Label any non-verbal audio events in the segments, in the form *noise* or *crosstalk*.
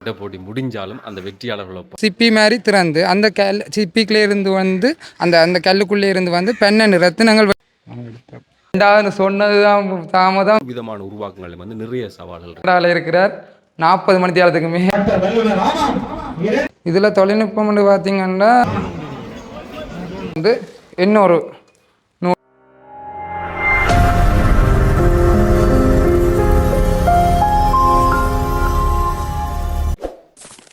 பட்ட போட்டி முடிஞ்சாலும் அந்த வெற்றியாளர்களை சிப்பி மாதிரி திறந்து அந்த கல் சிப்பிக்குள்ளே இருந்து வந்து அந்த அந்த கல்லுக்குள்ளே இருந்து வந்து ரத்தினங்கள் வெ- ரெண்டாவது சொன்னது தான் தாமதம். விதமான உருவாக்கங்கள் வந்து நிறைய சவால்கள் இருக்கிறார். நாற்பது மணி தேரத்துக்கு மே இதில் தொழில்நுட்பம்னு பார்த்தீங்கன்னா வந்து இன்னொரு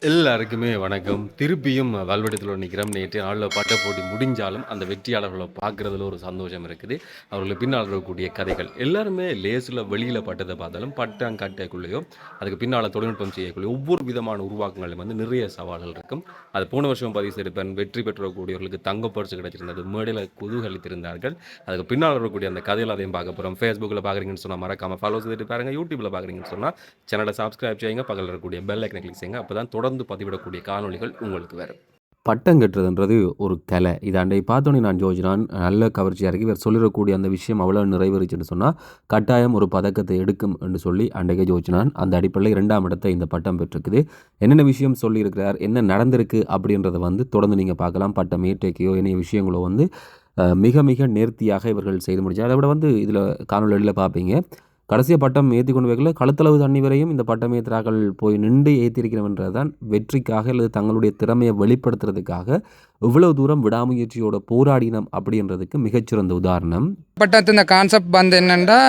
எல்லாருக்குமே வணக்கம். திருப்பியும் வல்வெடுத்தில் நிற்கிறோம். நேற்று நாளில் பட்ட போட்டி முடிஞ்சாலும் அந்த வெற்றியாளர்களை பார்க்குறதுல ஒரு சந்தோஷம் இருக்குது. அவர்களுக்கு பின்னால் இருக்கக்கூடிய கதைகள் எல்லாருமே லேசில் வெளியில் பட்டதை பார்த்தாலும் பட்டம் கட்டக்குள்ளேயோ அதுக்கு பின்னால் தொழில்நுட்பம் செய்யக்கூடிய ஒவ்வொரு விதமான உருவாக்கங்களும் வந்து நிறைய சவால்கள் இருக்கும். அது போன வருஷம் பதிவு செய்திருப்பேன் வெற்றி பெற்றக்கூடியவர்களுக்கு தங்க பரிசு கிடைச்சிருந்தது மேடையில் குதூகலித்திருந்தார்கள் அதுக்கு பின்னால் இருக்கக்கூடிய அந்த கதையில் அதையும் பார்க்க போகிறோம் ஃபேஸ்புக்கில் பார்க்குறீங்கன்னு சொன்னால் மறக்காமல் ஃபாலோ செய்துட்டு பாருங்க. யூடியூப்பில் பார்க்குறீங்கன்னு சொன்னால் சேனலை சப்ஸ்கிரைப் செய்யுங்க. பக்கத்தில் இருக்கக்கூடிய பெல் ஐக்கனை கிளிக் செய்யுங்க. அப்போ தான் தொடர்ந்து பதிவிடக்கூடிய காணொளிகள் உங்களுக்கு வரும். பட்டம் கட்டுறதுன்றது ஒரு கலை. இதை அண்டை பார்த்தோன்னே நான் ஜோஜினான் நல்ல கவர்ச்சியாக இருக்கு இவர் சொல்லிடக்கூடிய அந்த விஷயம் அவ்வளோ நிறைவேறிச்சுன்னு சொன்னால் கட்டாயம் ஒரு பதக்கத்தை எடுக்கும் என்று சொல்லி அன்றைக்கே ஜோஜினான் அந்த அடிப்படையில் இரண்டாம் இடத்தை இந்த பட்டம் பெற்றிருக்குது. என்னென்ன விஷயம் சொல்லியிருக்கிறார் என்ன நடந்திருக்கு அப்படின்றத வந்து தொடர்ந்து நீங்கள் பார்க்கலாம். பட்டம் ஏற்றைக்கையோ என்னைய விஷயங்களோ வந்து மிக மிக நேர்த்தியாக இவர்கள் செய்து முடிச்சார். அதை விட வந்து இதில் காணொலியில் பார்ப்பீங்க. கடைசியாக பட்டம் ஏற்றி கொண்டு வைக்கல. கழுத்தளவு தண்ணி வரையும் இந்த பட்டம் ஏற்றுறாக்கள் போய் நின்று ஏற்றிருக்கிறவன்றது தான் வெற்றிக்காக அல்லது தங்களுடைய திறமையை வெளிப்படுத்துறதுக்காக இவ்வளவு தூரம் விடாமுயற்சியோட போராடினம் அப்படின்றதுக்கு மிகச்சிறந்த உதாரணம். பட்டத்து இந்த கான்செப்ட் வந்து என்னென்னா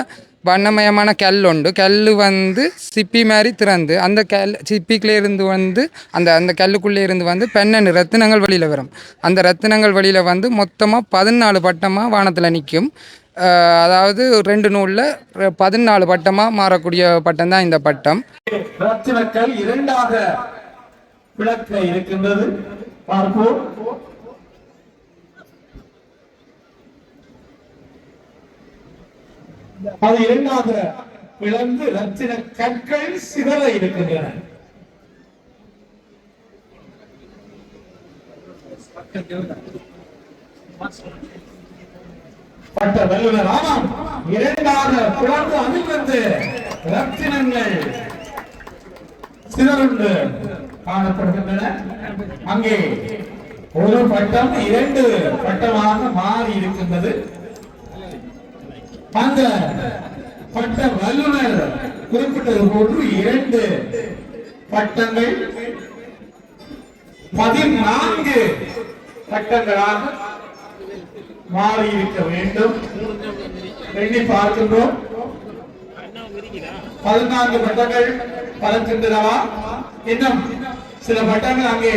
வண்ணமயமான கல் உண்டு. கல் வந்து சிப்பி மாதிரி திறந்து அந்த கல் சிப்பிக்குள்ளே இருந்து வந்து அந்த அந்த கல்லுக்குள்ளே இருந்து வந்து பெண்ணெண்ணு ரத்தினங்கள் வெளியில் வரும். அந்த ரத்தினங்கள் வெளியில் வந்து மொத்தமாக பதினாலு பட்டமாக வானத்தில் நிற்கும் அதாவது ரெண்டு நூலில் பதினாலு பட்டமாக மாறக்கூடிய பட்டம் தான் இந்த பட்டம். ரத்தினக்கல் இரண்டாக விளக்க இருக்கின்றது. பார்ப்போம். அது இரண்டாக பிளந்து ரத்தின கற்கள் சிதற இருக்கின்றன. பட்ட வல்லுநர். ஆமாம் இரண்டாக பிளந்து அதிலிருந்து ரத்தினங்கள் சிதறுண்டு காணப்படுகின்றன. அங்கே ஒரு பட்டம் இரண்டு பட்டமாக மாறி இருக்கின்றது. அந்த பட்ட வல்லுநர் குறிப்பிட்டது போன்று இரண்டு பட்டங்கள் பதினான்கு பட்டங்களாக மாறி இருக்க வேண்டும். எண்ணி பார்க்கின்றோம். பதினான்கு பட்டங்கள் பறக்கின்றனவா? இன்னும் சில பட்டங்கள் அங்கே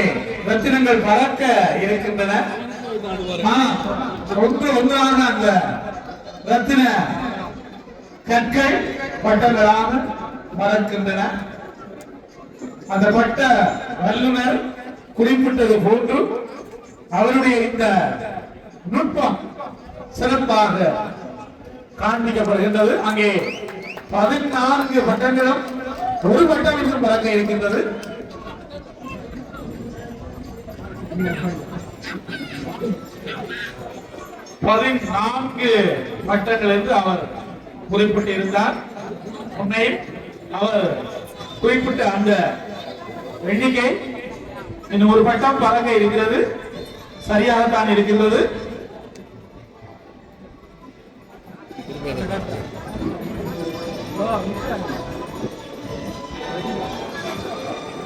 ரத்தினங்கள் பறக்க இருக்கின்றன. ஒன்று ஒன்றாக அந்த ரத்தின கற்கள் பட்டங்களாக பறக்கின்றன. அந்த பட்ட வல்லுநர் குறிப்பிட்டது போன்று அவருடைய இந்த நுட்பம் சிறப்பாக காண்பிக்கப்படுகின்றது. அங்கே பதினான்கு பட்டங்களும் ஒரு பட்டம் இன்னும் பறக்க இருக்கின்றது. பதினான்கு பட்டங்கள் என்று அவர் குறிப்பிட்டிருந்தார். உன்னை அவர் குறிப்பிட்ட அந்த எண்ணிக்கை இன்னும் ஒரு பட்டம் பறக்க இருக்கிறது. சரியாகத்தான் இருக்கின்றது.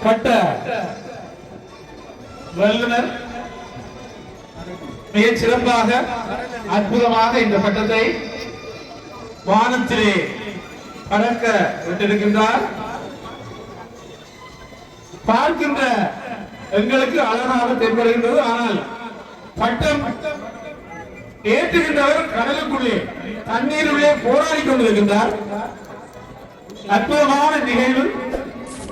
பட்ட வல்லுனர் மிக சிறப்பாக அற்புதமாக இந்த பட்டத்தை வானத்திலே பறக்க விட்டிருக்கின்றார். பார்க்கின்ற எங்களுக்கு அழகாக தென்படுகின்றது. ஆனால் பட்டம் ஏற்றுகின்றவர் கடலுக்குள்ளே தண்ணீருள்ளே போராடி கொண்டிருக்கின்றார். அற்புதமான நிகழ்வு.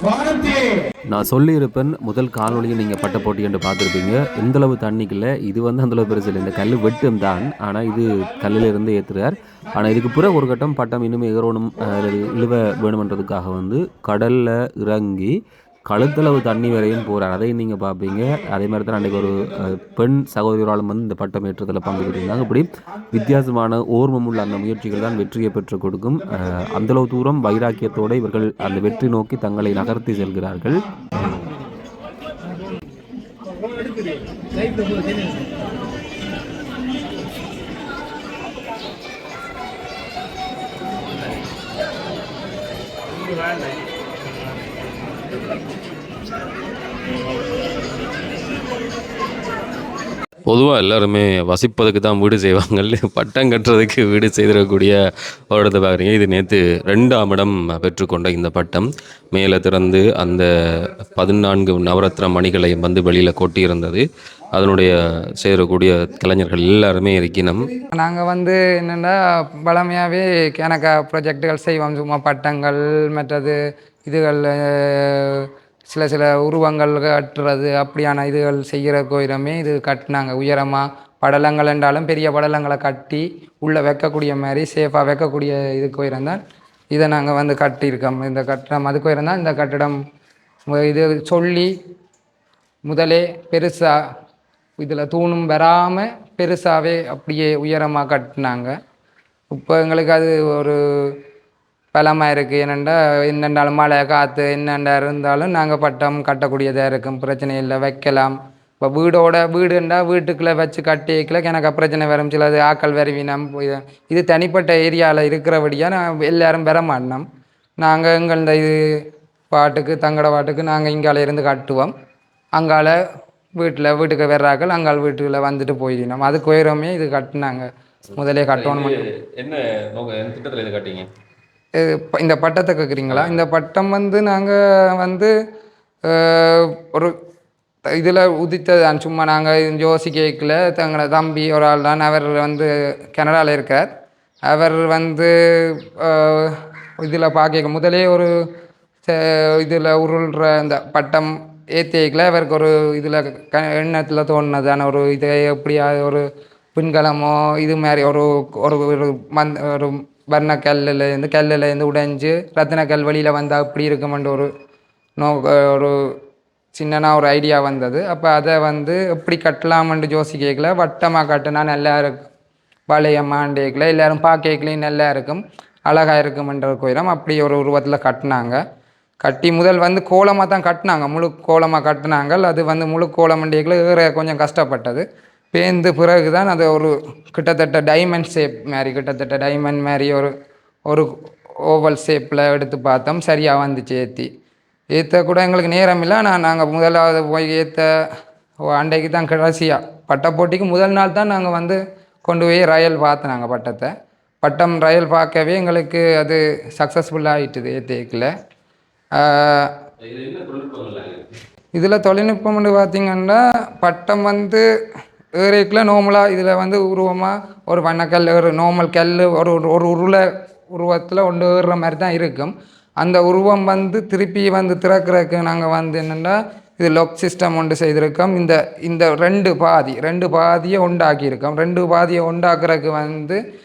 வானத்திலே நான் சொல்லியிருப்பேன் முதல் காணொலியை நீங்கள் பட்ட போட்டி என்று பார்த்துருப்பீங்க. எந்தளவு தண்ணிக்குள்ள இது வந்து அந்தளவு பெருசு இல்லை. இந்த கல் வெட்டும் தான். ஆனால் இது கல்லில் இருந்து ஏற்றுறார் ஆனால் இதுக்கு பிறகு ஒரு கட்டம் பட்டம் இன்னும் எகரோணும் இழுவ வேணுமன்றதுக்காக வந்து கடலில் இறங்கி கழுத்தளவு தண்ணி வரையும் போகிறார் அதையும் நீங்கள் பார்ப்பீங்க. அதே மாதிரி தான் அன்றைக்கி ஒரு பெண் சகோதரியாலும் வந்து இந்த பட்டம் ஏற்றத்தில் பங்கு பெற்றிருந்தாங்க இப்படி வித்தியாசமான ஓர்மம் உள்ள அந்த முயற்சிகள் தான் வெற்றியை பெற்றுக் கொடுக்கும். அந்தளவு தூரம் வைராக்கியத்தோடு இவர்கள் அந்த வெற்றி நோக்கி தங்களை நகர்த்தி செல்கிறார்கள். பொதுவாக எல்லாருமே வசிப்பதுக்கு தான் வீடு செய்வாங்க *laughs* பட்டம் கட்டுறதுக்கு வீடு செய்திடக்கூடிய ஒரு இடத்தை பார்க்குறீங்க. இது நேற்று ரெண்டாம் இடம் பெற்றுக்கொண்ட இந்த பட்டம். மேலே திறந்து அந்த பதினான்கு நவரத்ன மணிகளை வந்து வெளியில் கொட்டியிருந்தது. அதனுடைய சேரக்கூடிய கலைஞர்கள் எல்லாருமே இருக்கணும். நாங்கள் வந்து என்னென்னா பழமையாகவே எனக்கு ப்ரொஜெக்டுகள் செய்வோம். சும்மா பட்டங்கள் மற்றது இதுகள் சில சில உருவங்கள் கட்டுறது அப்படியான இதுகள் செய்கிற கோயிலுமே இது கட்டினாங்க. உயரமாக படலங்கள் என்றாலும் பெரிய படலங்களை கட்டி உள்ளே வைக்கக்கூடிய மாதிரி சேஃபாக வைக்கக்கூடிய இது கோயிலம் தான் இதை நாங்கள் வந்து கட்டியிருக்கோம். இந்த கட்டிடம் அது கோயிலம் தான் இந்த கட்டிடம். இது சொல்லி முதலே பெருசாக இதில் தூணும் வராமல் பெருசாகவே அப்படியே உயரமாக கட்டினாங்க. இப்போ எங்களுக்கு அது ஒரு பலமாக இருக்குது என்னென்னா என்னென்றாலும் மழை காற்று என்னென்ன இருந்தாலும் நாங்கள் பட்டம் கட்டக்கூடியதாக இருக்கும். பிரச்சனை இல்லை வைக்கலாம். இப்போ வீடோட வீடுண்டா வீட்டுக்குள்ளே வச்சு கட்டிக்கல எனக்கு பிரச்சனை வரும். சிலது ஆக்கள் வருவினம். இது இது தனிப்பட்ட ஏரியாவில் இருக்கிறபடியாக நான் எல்லோரும் வர மாட்டோம். நாங்கள் எங்கள் இந்த இது பாட்டுக்கு தங்கட பாட்டுக்கு நாங்கள் இங்கால இருந்து கட்டுவோம். அங்கால வீட்டில் வீட்டுக்கு வர்றாக்கள் அங்கால் வீட்டுக்குள்ளே வந்துட்டு போயிடணும். அதுக்கு உயரமே இது கட்டினாங்க. முதலே கட்டணும். என்ன திட்டத்தில் இது கட்டிங்க? இந்த பட்டத்தை கேட்குறீங்களா இந்த பட்டம் வந்து நாங்கள் வந்து ஒரு இதில் உதித்ததான் சும்மா நாங்கள் யோசிக்கல தங்களை தம்பி ஒரு ஆள் தான். அவர் வந்து கனடாவில் இருக்கார். அவர் வந்து இதில் பார்க்க முதலே ஒரு இதில் உருள்ற இந்த பட்டம் ஏற்றிக்கல அவருக்கு ஒரு இதில் க எண்ணத்தில் தோணுனதான ஒரு இது எப்படியா ஒரு பின்கலமோ இது மாதிரி ஒரு ஒரு ஒரு மந் ஒரு வர்ண கல்லுலேருந்து கல்லுலேருந்து உடைஞ்சு ரத்தினக்கல் கல் வெளியில் வந்தால் அப்படி இருக்குமென்ற ஒரு நோ ஒரு சின்னனாக ஒரு ஐடியா வந்தது. அப்போ அதை வந்து எப்படி கட்டலாமன்ட்டு ஜோசி கேட்கல வட்டமாக கட்டினா நல்லா இருக்கும். வளையமாண்டேக்கில் எல்லாரும் பார்க்கலையும் நல்லா இருக்கும். அழகாக இருக்குமென்ற கோயிலம் அப்படி ஒரு உருவத்தில் கட்டினாங்க. கட்டி முதல் வந்து கோலமாக தான் கட்டினாங்க. முழு கோலமாக கட்டினாங்க. அது வந்து முழு கோலமண்டியக்கில் ஏற கொஞ்சம் கஷ்டப்பட்டது. பேந்து பிறகு தான் அது ஒரு கிட்டத்தட்ட டைமண்ட் ஷேப் மாதிரி கிட்டத்தட்ட டைமண்ட் மாதிரி ஒரு ஒரு ஓவல் ஷேப்பில் எடுத்து பார்த்தோம். சரியாக வந்துச்சு ஏற்றி ஏற்ற கூட எங்களுக்கு நேரம் இல்லை. நான் நாங்கள் முதலாவது போய் ஏற்ற அன்றைக்கு தான் கடைசியாக பட்ட போட்டிக்கு முதல் நாள் தான் நாங்கள் வந்து கொண்டு போய் ரயல் பார்த்தோம் பட்டத்தை. பட்டம் ரயல் பார்க்கவே எங்களுக்கு அது சக்ஸஸ்ஃபுல்லாக ஆயிட்டுது ஏற்றேக்கில் இதில் தொழில்நுட்பம்னு பார்த்தீங்கன்னா பட்டம் வந்து ஏரிக்கில் நார்மலாக இதில் வந்து உருவமாக ஒரு வண்ணக்கல் ஒரு நார்மல் கல் ஒரு ஒரு- ஒரு உருளை உருவத்தில் ஒன்று ஏறுற மாதிரி தான் இருக்கும். அந்த உருவம் வந்து திருப்பி வந்து திறக்கிறதுக்கு நாங்கள் வந்து என்னென்னா இது லொக் சிஸ்டம் ஒன்று செய்திருக்கோம். இந்த இந்த ரெண்டு பாதி ரெண்டு பாதியை உண்டாக்கியிருக்கோம். ரெண்டு பாதியை உண்டாக்குறதுக்கு வந்து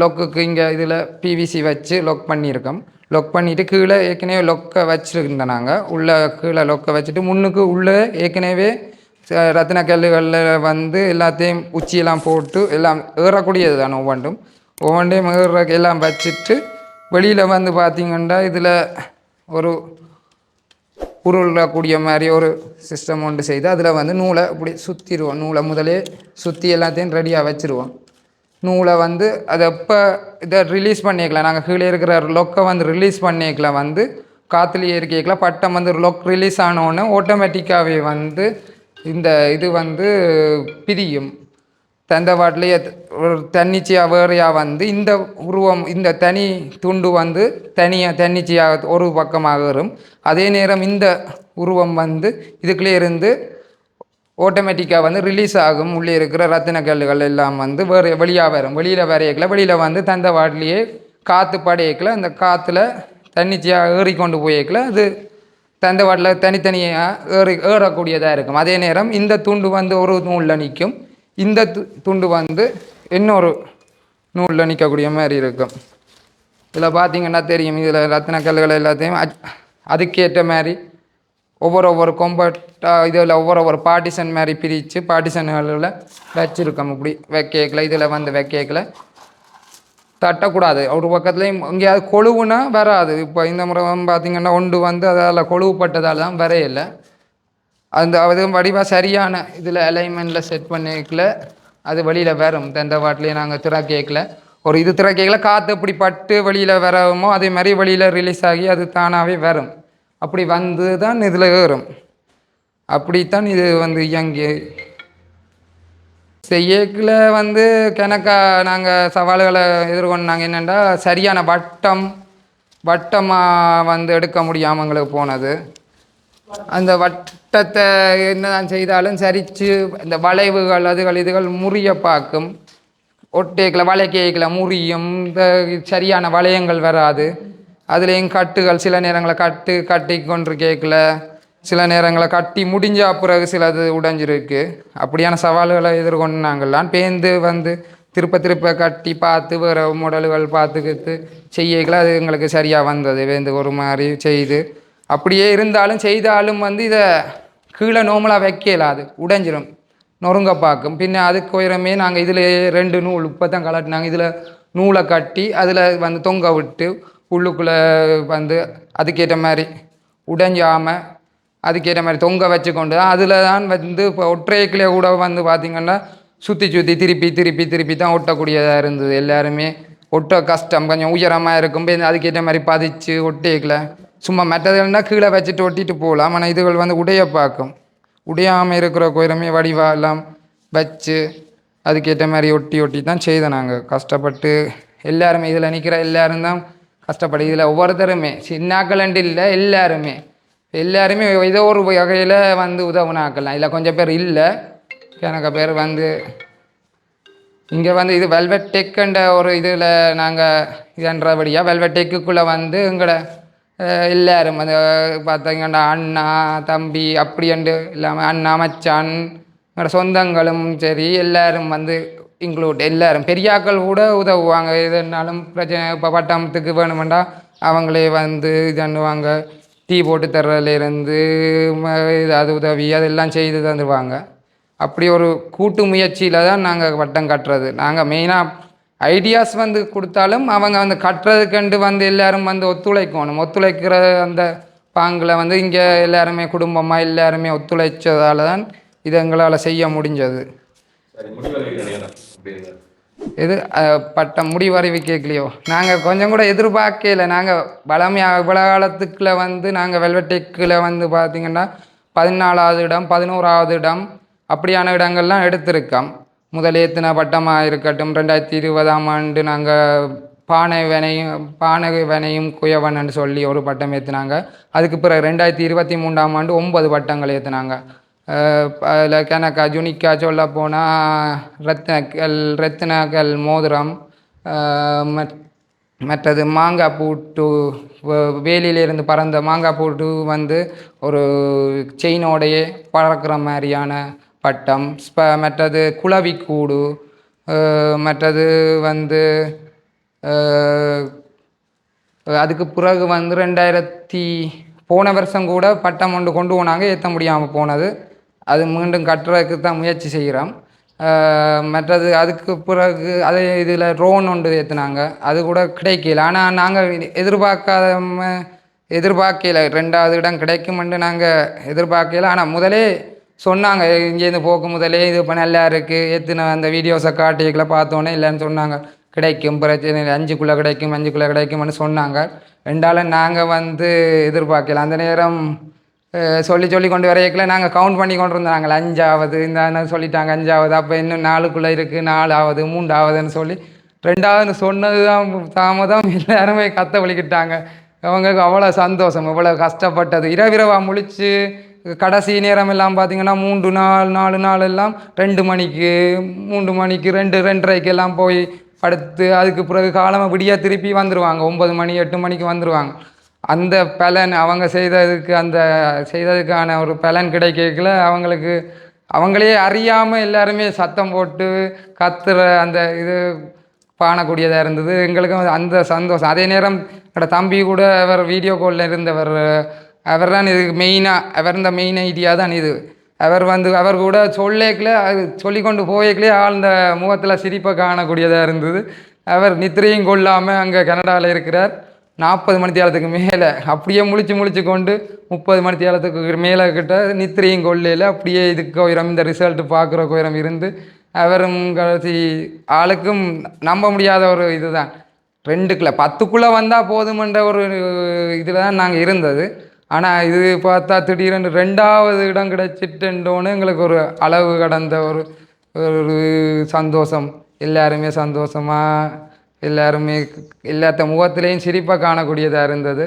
லொக்குக்கு இங்கே இதில் பிவிசி வச்சு லொக் பண்ணியிருக்கோம். லொக் பண்ணிவிட்டு கீழே ஏற்கனவே லொக்கை வச்சுருந்தோம் நாங்கள் உள்ளே கீழே லொக்கை வச்சுட்டு முன்னுக்கு உள்ளே ஏற்கனவே ச- ரத்தின கல்லுகளில் வந்து எல்லாத்தையும் உச்சியெல்லாம் போட்டு எல்லாம் ஏறக்கூடியது தான் ஒவ்வொன்றும். ஒவ்வொன்றையும் ஏற எல்லாம் வச்சுட்டு வெளியில் வந்து பார்த்திங்கன்னா இதில் ஒரு உருளக்கூடிய மாதிரி ஒரு சிஸ்டம் ஒன்று செய்து அதில் வந்து நூலை இப்படி சுற்றிடுவோம் நூலை முதலே சுற்றி எல்லாத்தையும் ரெடியாக வச்சுருவோம். நூலை வந்து அதை எப்போ இதை ரிலீஸ் பண்ணிக்கலாம் நாங்கள் கீழே இருக்கிற லொக்கை வந்து ரிலீஸ் பண்ணிக்கலாம் வந்து காற்றுலேயே இருக்கலாம். பட்டம் வந்து லொக் ரிலீஸ் ஆனோடனே ஆட்டோமேட்டிக்காகவே வந்து இந்த இது வந்து பிரியும். தந்தவாட்டிலேயே ஒரு தன்னிச்சையாக வேறையாக வந்து இந்த உருவம் இந்த தனி துண்டு வந்து தனியாக தன்னிச்சையாக ஒரு பக்கமாக வரும். அதே நேரம் இந்த உருவம் வந்து இதுக்குள்ளே இருந்து ஆட்டோமேட்டிக்காக வந்து ரிலீஸ் ஆகும். உள்ளே இருக்கிற ரத்தின கல்லுகள் எல்லாம் வந்து வேறு வெளியாக வரும். வெளியில் வரையக்கல வெளியில் வந்து தந்த வாட்டிலேயே காற்று படையக்கல அந்த காற்றுல தன்னிச்சையாக ஏறிக்கொண்டு போயக்கல அது தந்த வாட்டில் தனித்தனியாக ஏறி ஏறக்கூடியதாக இருக்கும். அதே நேரம் இந்த துண்டு வந்து ஒரு நூலில் நிற்கும் இந்த து- துண்டு வந்து இன்னொரு நூலில் நிற்கக்கூடிய மாதிரி இருக்கும். இதில் பார்த்தீங்கன்னா தெரியும். இதில் ரத்தின கல்லுகள் எல்லாத்தையும் அச்- அதுக்கேற்ற மாதிரி ஒவ்வொரு ஒவ்வொரு கொம்பட்டாக இதில் ஒவ்வொரு ஒவ்வொரு பார்ட்டிஷன் மாதிரி பிரித்து பார்ட்டிஷன்களில் வச்சுருக்கோம். இப்படி வைக்கல இதில் வந்து வைக்கல தட்டக்கூடாது. ஒரு பக்கத்துலேயும் எங்கேயாவது கொழுவுனா வராது. இப்போ இந்த முறை பார்த்திங்கன்னா ஒன்று வந்து அதால் கொழுவுப்பட்டதால் தான் வரையலை. அந்த அதுவும் வடிவாக சரியான இதில் அலைன்மெண்ட்டில் செட் பண்ணிக்கல. அது வெளியில் வரும். இந்த வாட்டிலேயே நாங்கள் திற கேட்கல ஒரு இது திற கேட்கல காற்று எப்படி பட்டு வெளியில் வரவுமோ அதே மாதிரி வெளியில் ரிலீஸ் ஆகி அது தானாகவே வரும். அப்படி வந்து தான் இதில் ஏறும். அப்படித்தான் இது வந்து இயங்கி செய்யக்கில் வந்து கணக்கா நாங்கள் சவால்களை எதிர்கொண்டாங்க என்னென்னா சரியான வட்டம் வட்டமாக வந்து எடுக்க முடியாமல் எங்களுக்கு போனது. அந்த வட்டத்தை என்னதான் செய்தாலும் சரிச்சு இந்த வளைவுகள் அதுகள் இதுகள் முறிய பார்க்கும். ஒட்டேக்கில் வளைக்கேக்கில் முறியும். இந்த சரியான வளையங்கள் வராது. அதுலேயும் கட்டுகள் சில நேரங்களில் கட்டு கட்டி கொண்டு கேட்கல சில நேரங்களில் கட்டி முடிஞ்ச பிறகு சிலது உடைஞ்சிருக்கு. அப்படியான சவால்களை எதிர்கொண்டு நாங்கள்லாம் பேந்து வந்து திருப்ப திருப்ப கட்டி பார்த்து வேறு மாடல்கள் பார்த்துக்கிட்டு செய்யக்கல அது எங்களுக்கு சரியாக வந்தது. வேந்து ஒரு மாதிரி செய்து அப்படியே இருந்தாலும் செய்தாலும் வந்து இதை கீழே நோமலாக வைக்கல அது. உடைஞ்சிரும். நொறுங்க பார்க்கும். பின்ன அதுக்கு உயரமே நாங்கள் இதில் ரெண்டு நூல் இப்போ தான் கலட்டினாங்க இதில் நூலை கட்டி அதில் வந்து தொங்க விட்டு உள்ளுக்குள்ளே வந்து அதுக்கேற்ற மாதிரி உடைஞ்சாமல் அதுக்கேற்ற மாதிரி தொங்க வச்சு கொண்டு தான் அதில் தான் வந்து இப்போ ஒற்றைக்கிலே கூட வந்து பார்த்திங்கன்னா சுற்றி சுற்றி திருப்பி திருப்பி திருப்பி தான் ஒட்டக்கூடியதாக இருந்தது. எல்லாருமே ஒட்ட கஷ்டம் கொஞ்சம் உயரமாக இருக்கும் போய் அதுக்கேற்ற மாதிரி பதிச்சு ஒட்டேக்கல. சும்மா மெட்டதுன்னா கீழே வச்சுட்டு ஒட்டிட்டு போகலாம். ஆனால் இதுகள் வந்து உடைய பார்க்கும் உடையாமல் இருக்கிற கோயிலுமே வடிவாலாம் வச்சு அதுக்கேற்ற மாதிரி ஒட்டி ஒட்டி தான் செய்தோம் நாங்கள் கஷ்டப்பட்டு எல்லாருமே இதில் நிற்கிற எல்லாரும் தான் கஷ்டப்பட்டு இதில் ஒவ்வொருத்தருமே. சின்னாக்களண்டு இல்லை எல்லாருமே. எல்லாருமே ஏதோ ஒரு வகையில் வந்து உதவுனாக்கலாம். இல்லை கொஞ்சம் பேர் இல்லை. எனக்கு பேர் வந்து இங்கே வந்து இது வெல்வெட் டெக்குன்ற ஒரு இதில் நாங்கள் இதுன்றபடியாக வெல்வெட் டெக்குக்குள்ளே வந்து எங்களை அஹ், எல்லாரும் அந்த பார்த்தீங்கன்னா அண்ணா தம்பி அப்படின்ட்டு இல்லாமல் அண்ணா மச்சான் எங்களோட சொந்தங்களும் சரி எல்லாரும் வந்து இன்க்ளூட் எல்லாரும் பெரியாக்கள் கூட உதவுவாங்க. எதுனாலும் பிரச்சனை இப்போ பட்டமத்துக்கு வேணுமெண்டா அவங்களே வந்து இது பண்ணுவாங்க. டீ போட்டு தர்றதுலேருந்து அது உதவி அதெல்லாம் செய்து தந்துடுவாங்க அப்படி ஒரு கூட்டு முயற்சியில் தான் நாங்கள் வட்டம் கட்டுறது. நாங்கள் மெயினாக ஐடியாஸ் வந்து கொடுத்தாலும் அவங்க வந்து கட்டுறதுக்கண்டு வந்து எல்லோரும் வந்து ஒத்துழைக்கணும். ஒத்துழைக்கிற அந்த பாங்கில் வந்து இங்கே எல்லாருமே குடும்பமாக எல்லாருமே ஒத்துழைச்சதால தான் இது எங்களால் செய்ய முடிஞ்சது. சரி இது பட்டம் முடிவறிவு கேட்கலையோ நாங்கள் கொஞ்சம் கூட எதிர்பார்க்கல நாங்கள் பழமையாக இவ்வளோ காலத்துக்குள்ள வந்து நாங்கள் வெல்வெட்டெக்கில் வந்து பார்த்திங்கன்னா பதினாலாவது இடம் பதினோராவது இடம் அப்படியான இடங்கள்லாம் எடுத்திருக்கோம். முதல் ஏத்தின பட்டமாக இருக்கட்டும் ரெண்டாயிரத்தி இருபதாம் ஆண்டு நாங்கள் பானை வினையும் பானை வினையும் குயவன்னு சொல்லி ஒரு பட்டம் ஏற்றினாங்க அதுக்கு பிறகு ரெண்டாயிரத்தி இருபத்தி மூன்றாம் ஆண்டு ஒன்பது பட்டங்கள் ஏற்றினாங்க அதில் கணக்கா ஜுனிக்கா சொல்ல போனால் ரத்னக்கல் ரத்னக்கல் மோதிரம் மற்றது மாங்காய் பூட்டு வேலியிலிருந்து பறந்த மாங்காய் பூட்டு வந்து ஒரு செயினோடையே பறக்கிற மாதிரியான பட்டம். ஸ்ப மற்றது குளவிக்கூடு கூடு மற்றது வந்து அதுக்கு பிறகு வந்து ரெண்டாயிரத்தி போன வருஷம் கூட பட்டம் ஒன்று கொண்டு போனாங்க ஏற்ற முடியாமல் போனது. அது மீண்டும் கட்டுறதுக்கு தான் முயற்சி செய்கிறோம். மற்றது அதுக்கு பிறகு அதே இதில் ட்ரோன் ஒன்று ஏற்றுனாங்க அது கூட கிடைக்கல. ஆனால் நாங்கள் எதிர்பார்க்காத எதிர்பார்க்கல. ரெண்டாவது இடம் கிடைக்குமென்று நாங்கள் எதிர்பார்க்கல. ஆனால் முதலே சொன்னாங்க. இங்கேருந்து போக்கு முதலே இது இப்போ நல்லா இருக்குது ஏற்றின அந்த வீடியோஸை காட்டிக்கல பார்த்தோன்னே இல்லைன்னு சொன்னாங்க. கிடைக்கும் பிரச்சனை இல்லை. அஞ்சுக்குள்ளே கிடைக்கும் அஞ்சுக்குள்ளே கிடைக்கும்னு சொன்னாங்க. ரெண்டாலும் நாங்கள் வந்து எதிர்பார்க்கல. அந்த நேரம் சொல்லி சொல்லி கொண்டு வரையக்கில் நாங்கள் கவுண்ட் பண்ணி கொண்டு இருந்தாங்க அஞ்சாவது இந்த சொல்லிட்டாங்க அஞ்சாவது. அப்போ இன்னும் நாலுக்குள்ளே இருக்குது நாலாவது மூன்றாவதுன்னு சொல்லி ரெண்டாவதுன்னு சொன்னது தான் தாமதம் எல்லாருமே கத்த வலிக்கிட்டாங்க அவங்களுக்கு அவ்வளோ சந்தோஷம் இவ்வளோ கஷ்டப்பட்டது. இரவிரவாக முழிச்சு கடைசி நேரம் எல்லாம் பார்த்தீங்கன்னா மூன்று நாள் நாலு நாள் எல்லாம் ரெண்டு மணிக்கு மூன்று மணிக்கு ரெண்டு ரெண்டரைக்கு எல்லாம் போய் படுத்து அதுக்கு பிறகு காலமாக விடியாக திருப்பி வந்துடுவாங்க ஒம்பது மணி எட்டு மணிக்கு வந்துடுவாங்க அந்த பலன் அவங்க செய்ததுக்கு அந்த செய்ததுக்கான ஒரு பலன் கிடைக்கல. அவங்களுக்கு அவங்களே அறியாமல் எல்லாருமே சத்தம் போட்டு கத்துற அந்த இது காணக்கூடியதாக இருந்தது. எங்களுக்கும் அந்த சந்தோஷம். அதே நேரம் என்னோடய தம்பி கூட அவர் வீடியோ காலில் இருந்தவர் அவர் தான் இது மெயினாக அவர் இந்த மெயின் ஐடியா தான் இது. அவர் வந்து அவர் கூட சொல்லேக்கில் அது சொல்லி கொண்டு போயக்கிலே ஆழ்ந்த முகத்தில் சிரிப்பை காணக்கூடியதாக இருந்தது. அவர் நித்திரையும் கொள்ளாமல் அங்கே கனடாவில் இருக்கிறார். நாற்பது மணித்தியாலத்துக்கு மேலே. அப்படியே முழிச்சு முழிச்சு கொண்டு முப்பது மணித்தியாலத்துக்கு மேலே கிட்ட நித்திரையும் கொள்ளையில் அப்படியே இதுக்கு உயரம் இந்த ரிசல்ட் பார்க்குற உயரம் இருந்து அவரும் கடைசி ஆளுக்கும் நம்ப முடியாத ஒரு இதுதான். ரெண்டுக்குள்ள பத்துக்குள்ளே வந்தால் போதுமன்ற ஒரு இதில் தான் நாங்கள் இருந்தது. ஆனால் இது பார்த்தா திடீரென்று ரெண்டாவது இடம் கிடைச்சிட்டுன்றோன்னு எங்களுக்கு ஒரு அளவு கடந்த ஒரு ஒரு சந்தோஷம். எல்லாருமே சந்தோஷமாக எல்லாருமே எல்லாத்த முகத்துலேயும் சிரிப்பாக காணக்கூடியதாக இருந்தது.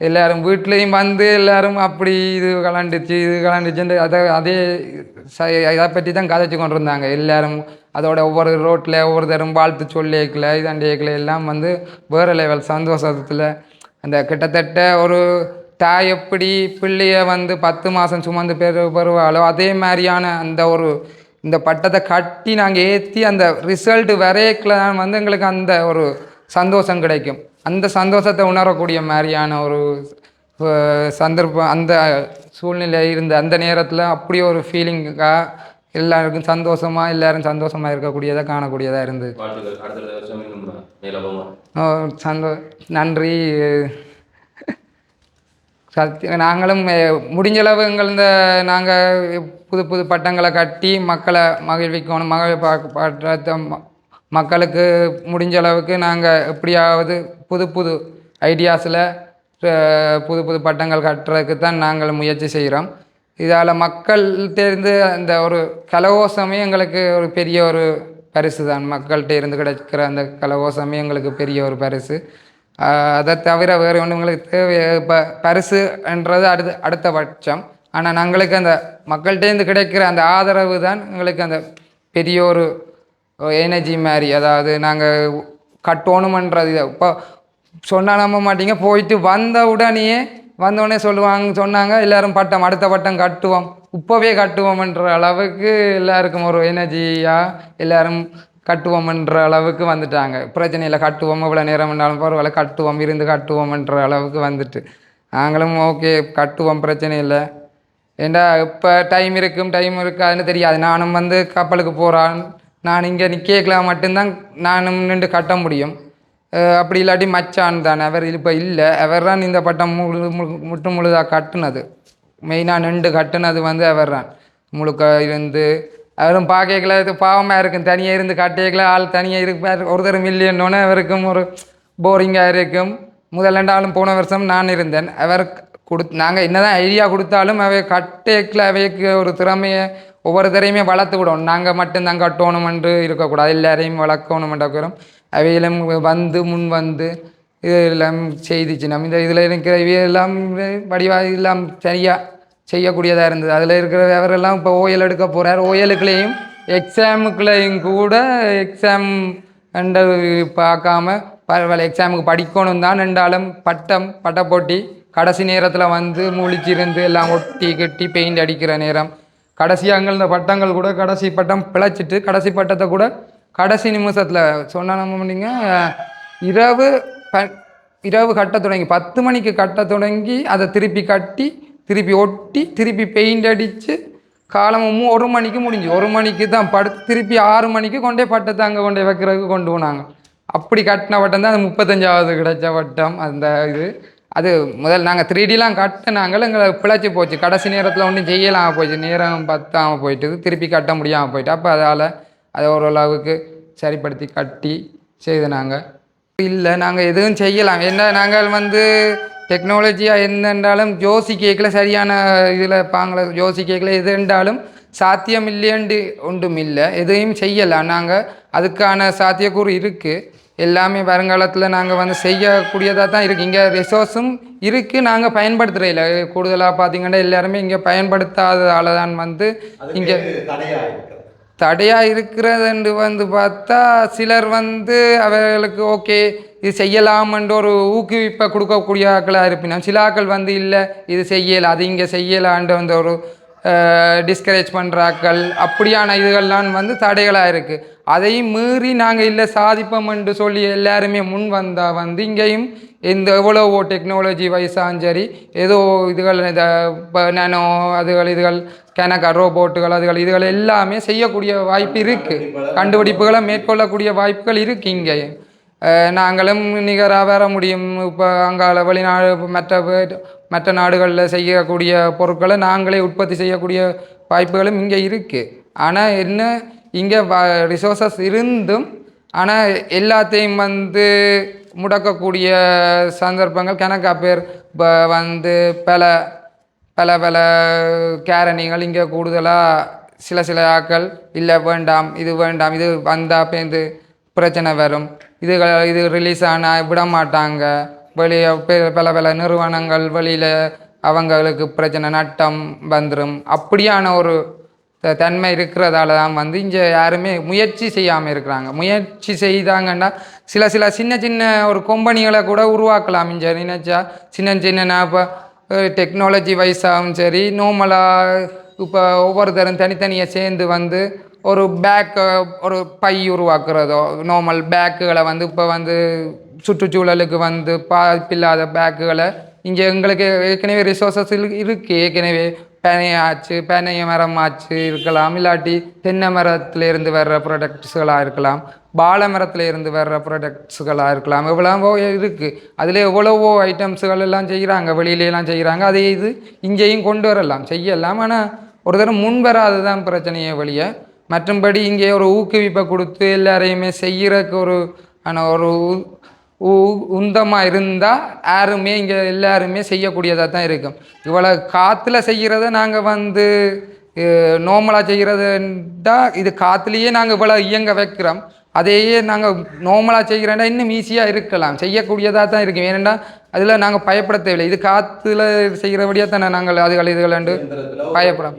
எல்லாரும் வீட்லேயும் வந்து எல்லாரும் அப்படி இது கலாண்டுச்சு இது கலாண்டுச்சுன்னு அதை அதே ச- அதை பற்றி தான் கதைச்சு கொண்டு இருந்தாங்க எல்லாரும் அதோட ஒவ்வொரு ரோட்டில் ஒவ்வொருத்தரும் வாழ்த்து சொல்லிக்கல இதாண்டியக்கல எல்லாம் வந்து வேறு லெவல் சந்தோஷத்தில் அந்த கிட்டத்தட்ட ஒரு தாய் எப்படி பிள்ளைய வந்து பத்து மாதம் சுமந்து பெரு பெறுவாளோ அதே மாதிரியான அந்த ஒரு இந்த பட்டத்தை கட்டி நாங்கள் ஏற்றி அந்த ரிசல்ட் வரையக்கில் வந்து எங்களுக்கு அந்த ஒரு சந்தோஷம் கிடைக்கும். அந்த சந்தோஷத்தை உணரக்கூடிய மாதிரியான ஒரு சந்தர்ப்பம் அந்த சூழ்நிலை இருந்த அந்த நேரத்தில் அப்படி ஒரு ஃபீலிங்காக எல்லாருக்கும் சந்தோஷமாக எல்லாரும் சந்தோஷமாக இருக்கக்கூடியதாக காணக்கூடியதாக இருந்தது. ஓ, சந்தோ நன்றி. சத்திய நாங்களும் அஹ், முடிஞ்ச அளவு எங்கள் இந்த நாங்கள் புது புது பட்டங்களை கட்டி மக்களை மகிழ்விக்கணும் மகிழ் பா- மக்களுக்கு முடிஞ்ச அளவுக்கு நாங்கள் எப்படியாவது புது புது ஐடியாஸில் புது புது பட்டங்கள் கட்டுறதுக்கு தான் நாங்கள் முயற்சி செய்கிறோம் இதால் மக்கள் தெரிந்து அந்த ஒரு கலவோசமே எங்களுக்கு ஒரு பெரிய ஒரு பரிசு தான். மக்கள்கிட்ட இருந்து கிடைக்கிற அந்த கலவோசமே எங்களுக்கு பெரிய ஒரு பரிசு. அதை தவிர வேறு ஒன்று எங்களுக்கு தேவை இப்போ பரிசுன்றது அடுத்த அடுத்த பட்சம் ஆனால் நாங்களுக்கு அந்த மக்கள்கிட்டேருந்து கிடைக்கிற அந்த ஆதரவு தான் எங்களுக்கு அந்த பெரிய ஒரு எனர்ஜி மாதிரி. அதாவது நாங்கள் கட்டணுமன்றது இப்போ சொன்னால் நம்ப மாட்டீங்க. போயிட்டு வந்த உடனேயே வந்தோடனே சொல்லுவாங்க சொன்னாங்க எல்லோரும் பட்டம் அடுத்த பட்டம் கட்டுவோம். இப்போவே கட்டுவோம்ன்ற அளவுக்கு எல்லாருக்கும் ஒரு எனர்ஜியாக எல்லோரும் கட்டுவோம்ன்ற அளவுக்கு வந்துட்டாங்க. பிரச்சனை இல்லை கட்டுவோம் இவ்வளோ நேரம் வேணாலும் பரவாயில்ல கட்டுவோம் இருந்து கட்டுவோம்ன்ற அளவுக்கு வந்துட்டு. நாங்களும் ஓகே கட்டுவோம் பிரச்சனை இல்லை. ஏண்டா இப்போ டைம் இருக்கும் டைம் இருக்காதுன்னு தெரியாது. நானும் வந்து கப்பலுக்கு போகிறான் நான் இங்கே நிற்கலாம் மட்டும்தான் நானும் நின்று கட்ட முடியும். அப்படி இல்லாட்டி மச்சான் தான். அவர் இப்போ இல்லை. அவர் தான் இந்த பட்டம் முழு முழு முற்று முழுதாக கட்டுனது. மெயினாக நின்று கட்டுனது வந்து அவர் தான். முழுக்க இருந்து. அவரும் பார்க்கல இது பாவமாக இருக்கும். தனியாக இருந்து கட்டியக்கல ஆள் தனியாக இருப்பார். ஒருத்தர் மில்லியன்னொன்னே அவருக்கும் ஒரு போரிங்காக இருக்கும். முதல் ரெண்டாலும் போன வருஷம் நான் இருந்தேன். அவர் கொடுத்து நாங்கள் என்னதான் ஐடியா கொடுத்தாலும் அவை கட்டேக்கில் அவைக்கு ஒரு திறமையை ஒவ்வொருத்தரையுமே வளர்த்து விடணும் நாங்கள் மட்டும்தான் கட்டணுமென்று இருக்கக்கூடாது. எல்லாரையும் வளர்க்கணுமென்றக்கிறோம் அவையிலும் வந்து முன் வந்து இதெல்லாம் செய்திச்சு. நம்ம இந்த இதில் இருக்கிற இவையெல்லாம் வடிவாக எல்லாம் சரியாக செய்யக்கூடியதாக இருந்தது. அதில் இருக்கிற அவரெல்லாம் இப்போ ஓயல் எடுக்க போகிறார் ஓயலுக்குள்ளேயும் எக்ஸாமுக்குள்ளேயும் கூட எக்ஸாம் என்று பார்க்காம பரவாயில்ல எக்ஸாமுக்கு படிக்கணும் தான் என்றாலும் பட்டம் பட்டப்போட்டி கடைசி நேரத்தில் வந்து முழிச்சிருந்து எல்லாம் ஒட்டி கட்டி பெயிண்ட் அடிக்கிற நேரம். கடைசியாக இந்த பட்டங்கள் கூட கடைசி பட்டம் பிழைச்சிட்டு கடைசி பட்டத்தை கூட கடைசி நிமிஷத்தில் சொன்னா நம்ம பண்ணீங்க இரவு ப இரவு கட்ட தொடங்கி பத்து மணிக்கு கட்ட தொடங்கி அதை திருப்பி கட்டி திருப்பி ஒட்டி திருப்பி பெயிண்ட் அடித்து காலமும் ஒரு மணிக்கு முடிஞ்சு. ஒரு மணிக்கு தான் படுத்து திருப்பி ஆறு மணிக்கு கொண்டே பட்டத்தை அங்கே கொண்டே வைக்கிறதுக்கு கொண்டு போனாங்க. அப்படி கட்டின வட்டம் தான் அது முப்பத்தஞ்சாவது கிடைச்ச வட்டம். அந்த இது. அது முதல் நாங்கள் த்ரீ டிலாம் கட்டினாங்கள் எங்களை பிழைச்சி போச்சு. கடைசி நேரத்தில் ஒன்றும் செய்யலாம் போச்சு. நேரம் பத்தாமல் போயிட்டு திருப்பி கட்ட முடியாமல் போயிட்டு. அப்போ அதால் அதை ஓரளவுக்கு சரிப்படுத்தி கட்டி செய்து நாங்கள் இல்லை நாங்கள் எதுவும் செய்யலாம். என்ன நாங்கள் வந்து டெக்னாலஜியாக என்னென்றாலும் ஜோசி கேக்கில் சரியான இதில் பாங்கள ஜோசி கேக்கில் எது என்றாலும் சாத்தியம் இல்லையண்டு ஒன்றும் இல்லை எதையும் செய்யலாம் நாங்கள் அதுக்கான சாத்தியக்கூறு இருக்குது எல்லாமே வருங்காலத்தில் நாங்கள் வந்து செய்யக்கூடியதாக தான் இருக்குது இங்கே ரிசோர்ஸும் இருக்குது நாங்கள் பயன்படுத்துகிற இல்லை கூடுதலாக பார்த்தீங்கன்னா எல்லாருமே இங்கே பயன்படுத்தாததால தான் வந்து இங்கே தடையாக இருக்கிறதுன்னு வந்து பார்த்தா சிலர் வந்து அவர்களுக்கு ஓகே இது செய்யலாம்ன்ற ஒரு ஊக்குவிப்பை கொடுக்கக்கூடிய ஆக்களாக இருப்பினா சில ஆக்கள் வந்து இல்லை இது செய்யலை அது இங்கே செய்யலான்ற வந்து ஒரு டிஸ்கரேஜ் பண்ணுறாக்கள் அப்படியான இதுகள்லாம் வந்து தடைகளாக இருக்குது அதையும் மீறி நாங்கள் இல்லை சாதிப்போம் என்று சொல்லி எல்லாருமே முன் வந்தால் வந்து இங்கேயும் இந்த எவ்வளவோ டெக்னாலஜி வைஸாலும் சரி ஏதோ இதுகள் இந்த இப்போ நானோ அதுகள் இதுகள் கணக்கா ரோபோட்டுகள் அதுகள் இதுகள் எல்லாமே செய்யக்கூடிய வாய்ப்பு இருக்குது கண்டுபிடிப்புகளை மேற்கொள்ளக்கூடிய வாய்ப்புகள் இருக்குது இங்கேயும். நாங்களும் நிகராக வர முடியும். இப்போ அங்கால வெளிநாடு மற்ற மற்ற நாடுகளில் செய்யக்கூடிய பொருட்களை நாங்களே உற்பத்தி செய்யக்கூடிய வாய்ப்புகளும் இங்கே இருக்குது ஆனால் என்ன இங்கே வ ரிசோர்ஸஸ் இருந்தும் ஆனால் எல்லாத்தையும் வந்து முடக்கக்கூடிய சந்தர்ப்பங்கள் கணக்கா பேர் இப்போ வந்து பல பல பல கேரணிகள் இங்கே கூடுதலாக சில சில ஆக்கள் இல்லை வேண்டாம் இது வேண்டாம் இது வந்தால் பேருந்து பிரச்சனை வரும். இது இது ரிலீஸ் ஆனால் விட மாட்டாங்க. வெளியே பல பல நிறுவனங்கள் வெளியில் அவங்களுக்கு பிரச்சனை நட்டம் வந்துடும் அப்படியான ஒரு த- தன்மை இருக்கிறதால தான் வந்து இங்கே யாருமே முயற்சி செய்யாமல் இருக்கிறாங்க. முயற்சி செய்தாங்கன்னா சில சில சின்ன சின்ன ஒரு கொம்பனிகளை கூட உருவாக்கலாம். இங்கே நினைச்சா சின்ன சின்ன இப்போ டெக்னாலஜி வைஸாகவும் சரி நார்மலாக இப்போ ஒவ்வொருத்தரும் தனித்தனியாக சேர்ந்து வந்து ஒரு பேக் ஒரு பை உருவாக்குறதோ நார்மல் பேக்குகளை வந்து இப்போ வந்து சுற்றுச்சூழலுக்கு வந்து பாதிப்பில்லாத பேக்குகளை இங்கே எங்களுக்கு ஏற்கனவே ரிசோர்ஸஸ் இருக்குது ஏற்கனவே பனையாச்சு பனைய மரம் ஆச்சு இருக்கலாம் இல்லாட்டி தென்னை மரத்துலேருந்து வர்ற ப்ராடக்ட்ஸுகளாக இருக்கலாம் பாலை மரத்துல இருந்து வர்ற ப்ராடக்ட்ஸுகளாக இருக்கலாம் எவ்வளவோ இருக்குது அதில் எவ்வளவோ ஐட்டம்ஸுகள் எல்லாம் செய்கிறாங்க வெளியிலலாம் செய்கிறாங்க அதே இது இங்கேயும் கொண்டு வரலாம் செய்யலாம். ஆனால் ஒரு தரம் முன் வராது தான் பிரச்சனையை வழியை மற்றும்படி இங்கே ஒரு ஊக்குவிப்பை கொடுத்து எல்லாரையுமே செய்கிறக்கு ஒரு ஆன ஒரு உந்தமாக இருந்தால் யாருமே இங்கே எல்லாருமே செய்யக்கூடியதாக தான் இருக்கும். இவ்வளோ காற்றுல செய்கிறத நாங்கள் வந்து நோமலாக செய்கிறதுண்டா இது காற்றுலேயே நாங்கள் இவ்வளோ இயங்க வைக்கிறோம். அதையே நாங்கள் நோமலாக செய்கிறேன்டா இன்னும் ஈஸியாக இருக்கலாம். செய்யக்கூடியதாக தான் இருக்கும். ஏனெண்டா அதில் நாங்கள் பயப்பட தேவையில்லை. இது காற்றுல செய்கிறபடியாக தானே நாங்கள் அதுகள் இதுகளண்டு பயப்படும்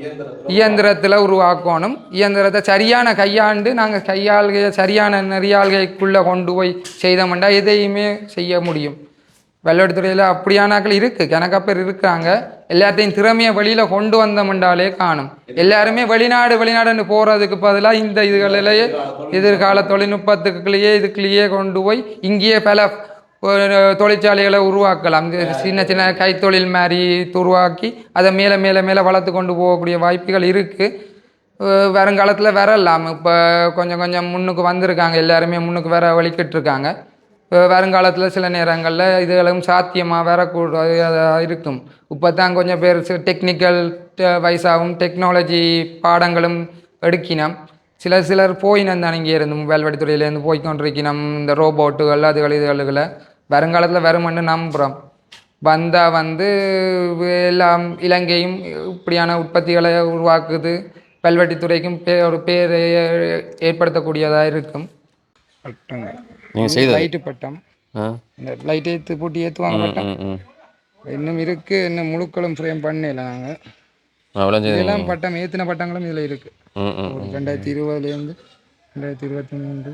இயந்திரத்தில் உருவாக்கணும். இயந்திரத்தை சரியான கையாண்டு நாங்கள் கையாள்கையை சரியான நெறியாள்கைக்குள்ளே கொண்டு போய் செய்தோம்டா எதையுமே செய்ய முடியும். வெள்ளத்துறையில் அப்படியானாக்கள் இருக்குது கணக்கா பேர் இருக்காங்க எல்லாத்தையும் திறமையை வெளியில் கொண்டு வந்தோம்ண்டாலே காணும். எல்லாருமே வெளிநாடு வெளிநாடுன்னு போகிறதுக்கு பதிலாக இந்த இதுகளிலேயே எதிர்கால தொழில்நுட்பத்துக்குள்ளேயே இதுக்குள்ளேயே கொண்டு போய் இங்கேயே பல தொழிற்சாலைகளை உருவாக்கலாம். சின்ன சின்ன கைத்தொழில் மாதிரி உருவாக்கி அதை மேலே மேலே மேலே வளர்த்து கொண்டு போகக்கூடிய வாய்ப்புகள் இருக்குது வருங்காலத்தில் வரலாம். இப்போ கொஞ்சம் கொஞ்சம் முன்னுக்கு வந்திருக்காங்க. எல்லாருமே முன்னுக்கு வர வலிக்கிட்டு இருக்காங்க. வருங்காலத்தில் சில நேரங்களில் இதுகளும் சாத்தியமாக வரக்கூடாது இருக்கும். இப்போ தான் கொஞ்சம் பேர் டெக்னிக்கல் வைஸாகவும் டெக்னாலஜி பாடங்களும் எடுக்கினோம். சிலர் சிலர் போயினம் தான் இங்கே இருந்து மொபைல் வெடித்துறையிலேருந்து போய் கொண்டிருக்கணும் இந்த ரோபோட்டுகள் அதுகள் இதுகளுகளை வருங்காலத்தில் வருமென்று நம்புகிறோம் வந்தால் வந்து எல்லாம் இலங்கையும் இப்படியான உற்பத்திகளை உருவாக்குது. பல்வெட்டித்துறைக்கும் பே ஒரு பேரை ஏற்படுத்தக்கூடியதாக இருக்கும். லைட்டு பட்டம். இந்த லைட் ஏற்று போட்டு ஏற்றுவாங்க பட்டம். இன்னும் இருக்கு இன்னும் முழுக்களும் ஃப்ரேம் பண்ணல நாங்கள் இதெல்லாம் பட்டம் ஏற்றின பட்டங்களும் இதில் இருக்கு. ரெண்டாயிரத்தி இருபதுலேருந்து ரெண்டாயிரத்தி இருபத்தி மூன்று.